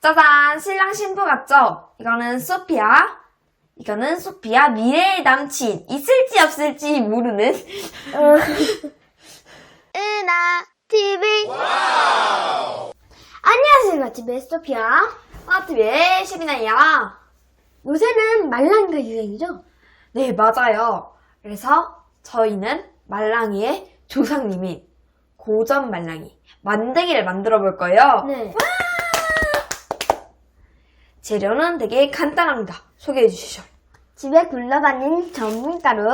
짜잔! 신랑 신부 같죠? 이거는 소피아. 이거는 소피아 미래의 남친. 있을지 없을지 모르는. 은하 TV 안녕하세요 마티베 소피아 아트비의 시비나야. 요새는 말랑이가 유행이죠? 네, 맞아요. 그래서 저희는 말랑이의 조상님인 고전 말랑이 만들기를 만들어 볼 거예요. 네 재료는 되게 간단합니다. 소개해 주시죠. 집에 굴러다니는 전분가루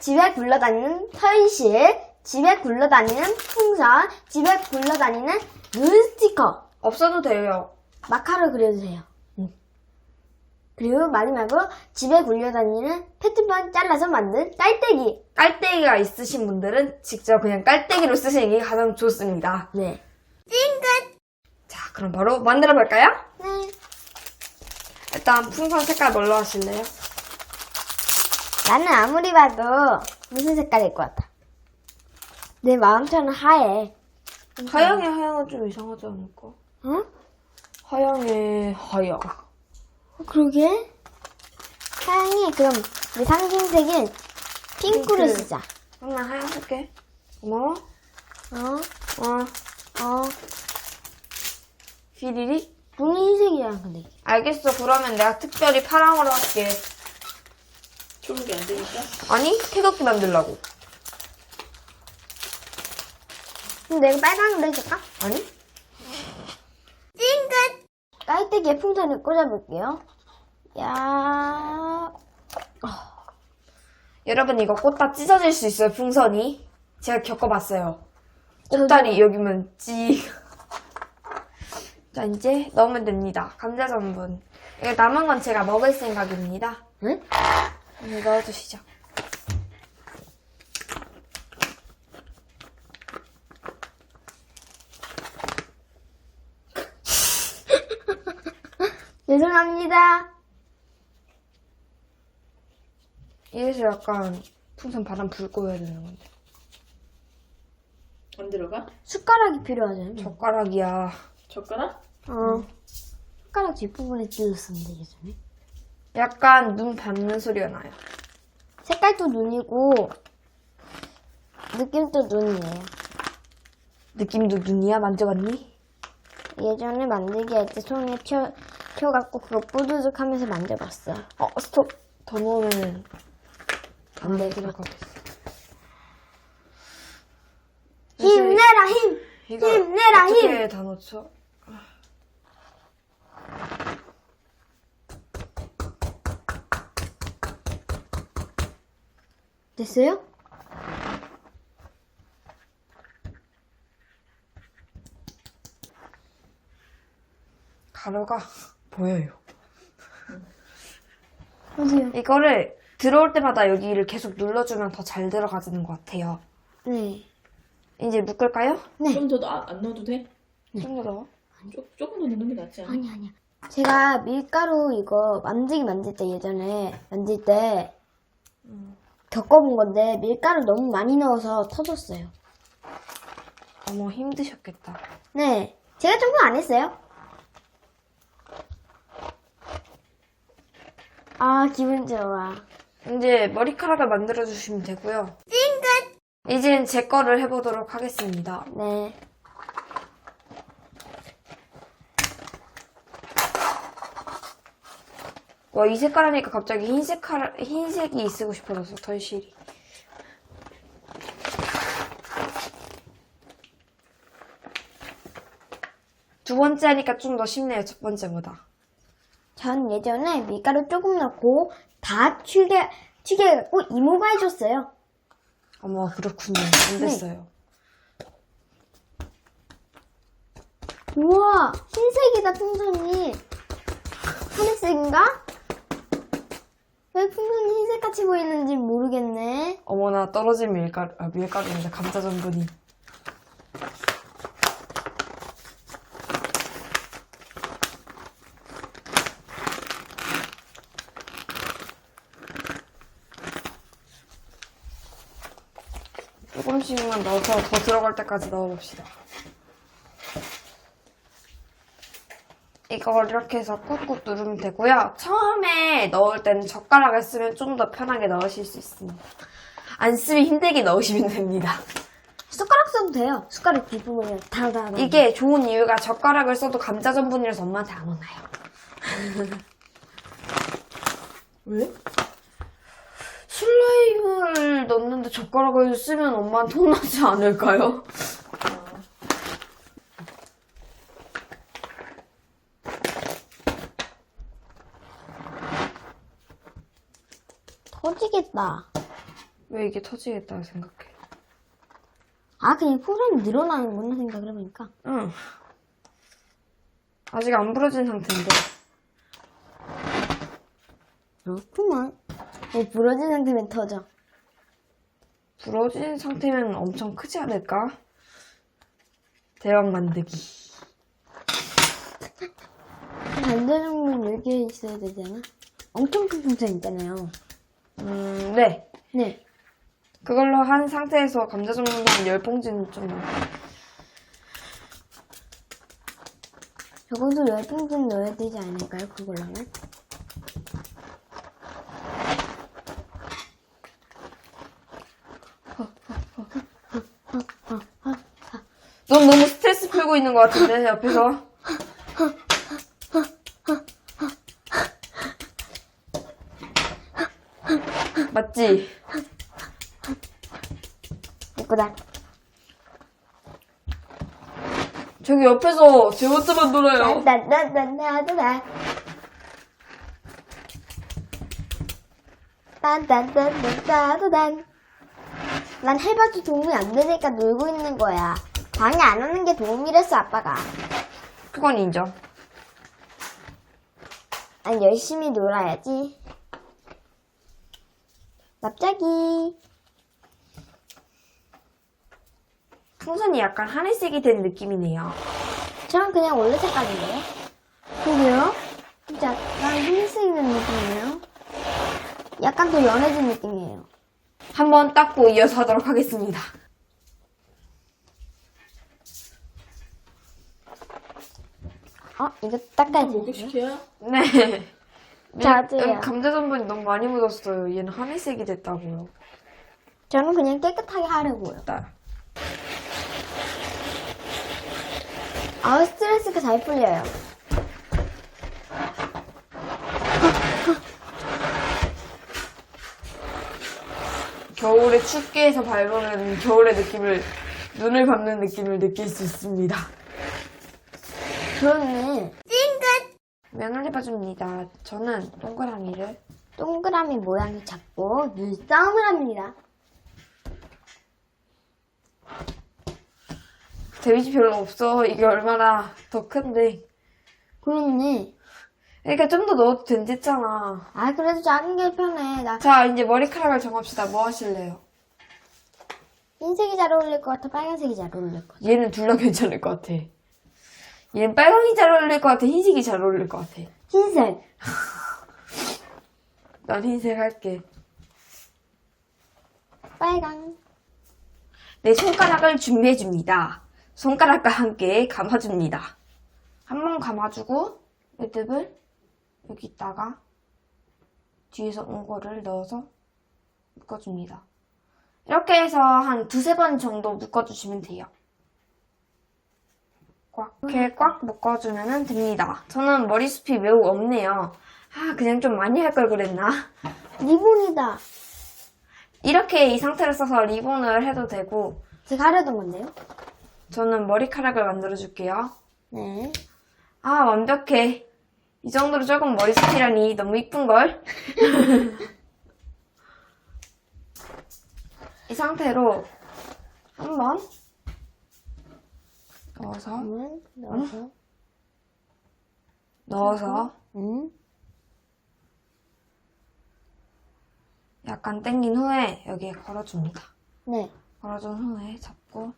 집에 굴러다니는 현실 집에 굴러다니는 풍선 집에 굴러다니는 눈 스티커 없어도 돼요. 마카로 그려주세요 그리고 마지막으로 집에 굴러다니는 페트병 잘라서 만든 깔때기 깔때기가 있으신 분들은 직접 그냥 깔때기로 쓰시는 게 가장 좋습니다. 네 자, 그럼 바로 만들어 볼까요? 네. 일단 풍선 색깔 뭘로 하실래요? 나는 아무리 봐도 무슨 색깔일 것 같아? 내 마음처럼 하얘. 하양의 하양은 좀 이상하지 않을까? 응? 하양의 하양. 어, 그러게. 하양이 그럼 내 상징색인 핑크를 핑크. 쓰자. 난 하양 쓸게. 고마워. 어? 어, 어? 휘리리? 눈이 흰색이야 근데. 알겠어. 그러면 내가 특별히 파랑으로 할게. 초록이 안 되니까? 아니, 태극기 만들라고. 그럼 내가 빨강으로 해줄까? 아니? 찡긋! 깔때기에 풍선을 꽂아볼게요. 야, 여러분 이거 꽂다 찢어질 수 있어요, 풍선이. 제가 겪어봤어요. 꽃다리 여기면 찌. 자, 이제 넣으면 됩니다. 감자 전분. 이거 남은 건 제가 먹을 생각입니다. 응? 이제 넣어주시죠. 죄송합니다. 이래서 약간 풍선 바람 불고 해야 되는 건데. 안 들어가? 숟가락이 필요하잖아요. 젓가락이야. 젓가락? 어. 숟가락 뒷부분에 찢었었는데, 예전에. 약간 눈 밟는 소리가 나요. 색깔도 눈이고, 느낌도 눈이에요. 느낌도 눈이야? 만져봤니? 예전에 만들기 할 때 손에 켜, 켜갖고 그거 뿌드득 하면서 만져봤어. 어, 스톱. 더 넣으면 안 들어가겠어. 힘내라, 힘! 이거 힘내라, 힘! 어떻게 다 넣죠? 됐어요? 가루가 보여요. 어디요? 이거를 들어올 때마다 여기를 계속 눌러주면 더 잘 들어가지는 것 같아요. 네. 이제 묶을까요? 네. 좀더안 넣어도 돼? 좀 더 넣어. 조, 조금 더 넣는 게 낫지 않아? 아니, 아니야. 제가 밀가루 이거 만들기 만들 때 예전에 만들 때 겪어본 건데 밀가루 너무 많이 넣어서 터졌어요. 어머 힘드셨겠다. 네. 제가 조금 안 했어요. 아, 기분 좋아. 이제 머리카락을 만들어 주시면 되고요. 찡긋! 이젠 제 거를 해보도록 하겠습니다. 네. 와, 이 색깔 하니까 갑자기 흰색, 칼- 흰색이 쓰고 싶어져서 덜실이. 두 번째 하니까 좀 더 쉽네요, 첫 번째보다. 전 예전에 밀가루 조금 넣고 다 튀게, 튀게 해갖고 이모가 해줬어요. 어머, 그렇군요. 안 됐어요. 우와, 흰색이다, 풍선이. 하늘색인가? 왜 풍선이 흰색같이 보이는지 모르겠네. 어머나, 떨어진 밀가루, 아, 밀가루입니다. 감자 전분이. 조금씩만 넣어서 더 들어갈 때까지 넣어봅시다. 이걸 이렇게 해서 꾹꾹 누르면 되고요. 처음에 넣을 때는 젓가락을 쓰면 좀 더 편하게 넣으실 수 있습니다. 안 쓰면 힘들게 넣으시면 됩니다. 숟가락 써도 돼요. 숟가락 뒷부분에 다다다. 이게 좋은 이유가 젓가락을 써도 감자 전분이라서 엄마한테 안 혼나요. 왜? 슬라임을 넣는데 젓가락을 쓰면 엄마한테 혼나지 않을까요? 아, 터지겠다. 왜 이게 터지겠다고 생각해? 아, 그냥 풍선이 늘어나는구나 생각을 해보니까. 응. 아직 안 부러진 상태인데. 그렇구만. 뭐 부러진 상태면 터져. 부러진 상태면 엄청 크지 않을까? 대왕 만들기. 반대 정도는 여기에 있어야 되잖아. 엄청 큰 풍선 있잖아요. 음, 네. 네. 그걸로 한 상태에서 감자 전분 한 10봉지는 좀. 적어도 열 풍선 넣어야 되지 않을까요? 그걸로는? 넌 너무 스트레스 풀고 있는 것 같은데, 옆에서. 맞지? 예쁘다. 저기 옆에서 제 혼자만 놀아요. 딴딴딴딴딴딴. 딴딴딴딴딴딴. 난 해봐도 도움이 안 되니까 놀고 있는 거야. 방해 안 하는 게 도움이랬어, 아빠가. 그건 인정. 난 열심히 놀아야지. 갑자기. 풍선이 약간 하늘색이 된 느낌이네요. 저랑 그냥 원래 색깔인데요? 그게요? 진짜 약간 흰색이 된 느낌이에요? 약간 더 연해진 느낌이에요. 한번 닦고 이어서 하도록 하겠습니다. 어? 이거 닦아야 목욕 돼. 시켜야? 네. 자제요. 감자 전분이 너무 많이 묻었어요. 얘는 하늘색이 됐다고요. 저는 그냥 깨끗하게 하려고요. 딸. 아 스트레스가 잘 풀려요. 겨울에 춥게 해서 밟으면 겨울의 느낌을, 눈을 밟는 느낌을 느낄 수 있습니다. 그러면 면을 해봐줍니다. 저는 동그라미를 동그라미 모양을 잡고 눈싸움을 합니다. 데미지 별로 없어. 이게 얼마나 더 큰데. 그러면은 그러니까 좀 더 넣어도 된댔잖아. 아 그래도 작은 게 편해. 나 자, 이제 머리카락을 정합시다. 뭐 하실래요? 흰색이 잘 어울릴 것 같아. 빨간색이 잘 어울릴 것 같아. 얘는 둘 다 괜찮을 것 같아. 얘는 빨강이 잘 어울릴 것 같아. 흰색이 잘 어울릴 것 같아. 흰색. 난 흰색 할게. 빨강. 내 손가락을 준비해 줍니다. 손가락과 함께 감아줍니다. 한 번 감아주고 매듭을 여기다가 뒤에서 온 거를 넣어서 묶어줍니다. 이렇게 해서 한 두세 번 정도 묶어주시면 돼요. 꽉, 이렇게 꽉 묶어주면 됩니다. 저는 머리숱이 매우 없네요. 아, 그냥 좀 많이 할 걸 그랬나? 리본이다. 이렇게 이 상태를 써서 리본을 해도 되고, 제가 하려던 건데요. 저는 머리카락을 만들어줄게요. 네. 아, 완벽해. 이 정도로 조금 머리숱이라니 너무 이쁜걸? 이 상태로 한번 넣어서, 그러면 넣어서. 넣어서 응. 약간 당긴 후에 여기에 걸어줍니다. 네. 걸어준 후에 잡고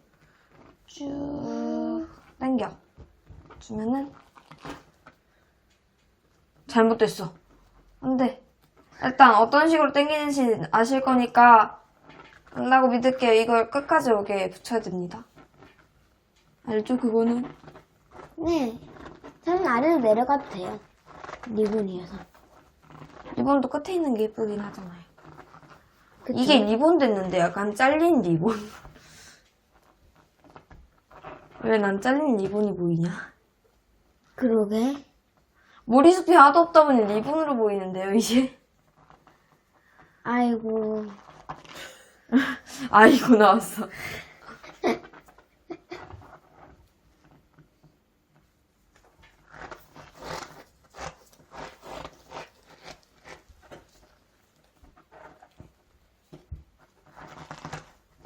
쭉 당겨 주면은 잘못됐어. 안 돼. 일단 어떤 식으로 당기는지 아실 거니까 안다고 믿을게요. 이걸 끝까지 여기에 붙여야 됩니다. 알죠? 그거는? 네. 저는 아래로 내려가도 돼요. 리본이어서. 리본도 끝에 있는 게 예쁘긴 하잖아요. 그쵸? 이게 리본 됐는데 약간 잘린 리본. 왜 난 잘린 리본이 보이냐? 그러게. 머리숱이 하나도 없다 보니 리본으로 보이는데요, 이제? 아이고. 아이고, 나왔어.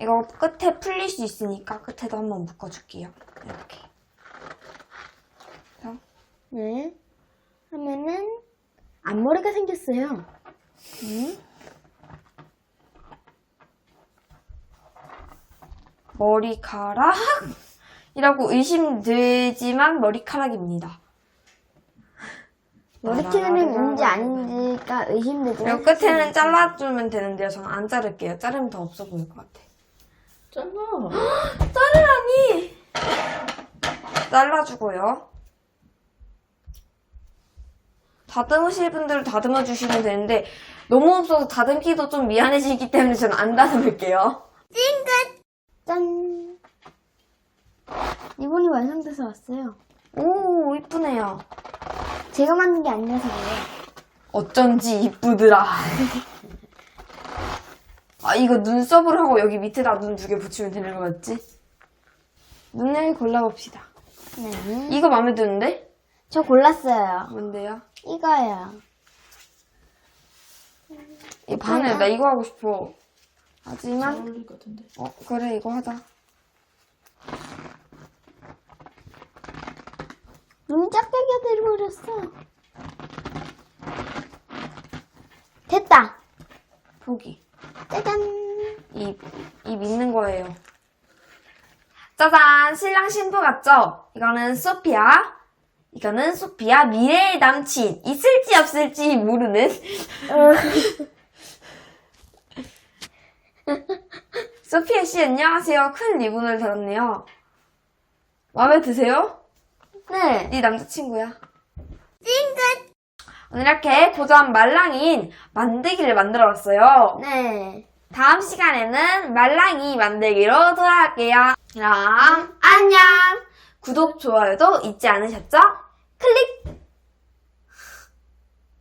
이거 끝에 풀릴 수 있으니까 끝에도 한번 묶어줄게요. 이렇게. 자, 네. 하면은, 앞머리가 생겼어요. 음. 머리카락이라고 의심되지만 머리카락입니다. 머리띠는 인지 아닌지가 의심되지만. 그리고 끝에는 잘라주면 되는데요. 저는 안 자를게요. 자르면 더 없어 보일 것 같아. 잘라. 자르라니! 잘라주고요. 다듬으실 분들은 다듬어 주시면 되는데 너무 없어서 다듬기도 좀 미안해지기 때문에 저는 안 다듬을게요. 짠! 리본이 완성돼서 왔어요. 오 이쁘네요. 제가 만든 게 아니라서 그래요. 어쩐지 이쁘더라. 아 이거 눈썹을 하고 여기 밑에다 눈 두 개 붙이면 되는 거 맞지? 눈을 골라봅시다. 네. 이거 마음에 드는데? 저 골랐어요. 뭔데요? 이거요. 이쁘네. 나 이거 하고 싶어. 잘 하지만 어울릴 것 같은데. 어 그래 이거 하자. 눈이 짝짝이가 돼버렸어. 됐다. 포기. 짜잔. 입, 입 있는 거예요. 짜잔! 신랑 신부 같죠? 이거는 소피아. 이거는 소피아 미래의 남친. 있을지 없을지 모르는. 소피아 씨 안녕하세요. 큰 리본을 달았네요. 마음에 드세요? 네. 네 남자친구야. 찡긋! 오늘 이렇게 고전 말랑인 만들기를 만들어 왔어요. 네. 다음 시간에는 말랑이 만들기로 돌아올게요. 그럼 안녕! 구독, 좋아요도 잊지 않으셨죠? 클릭!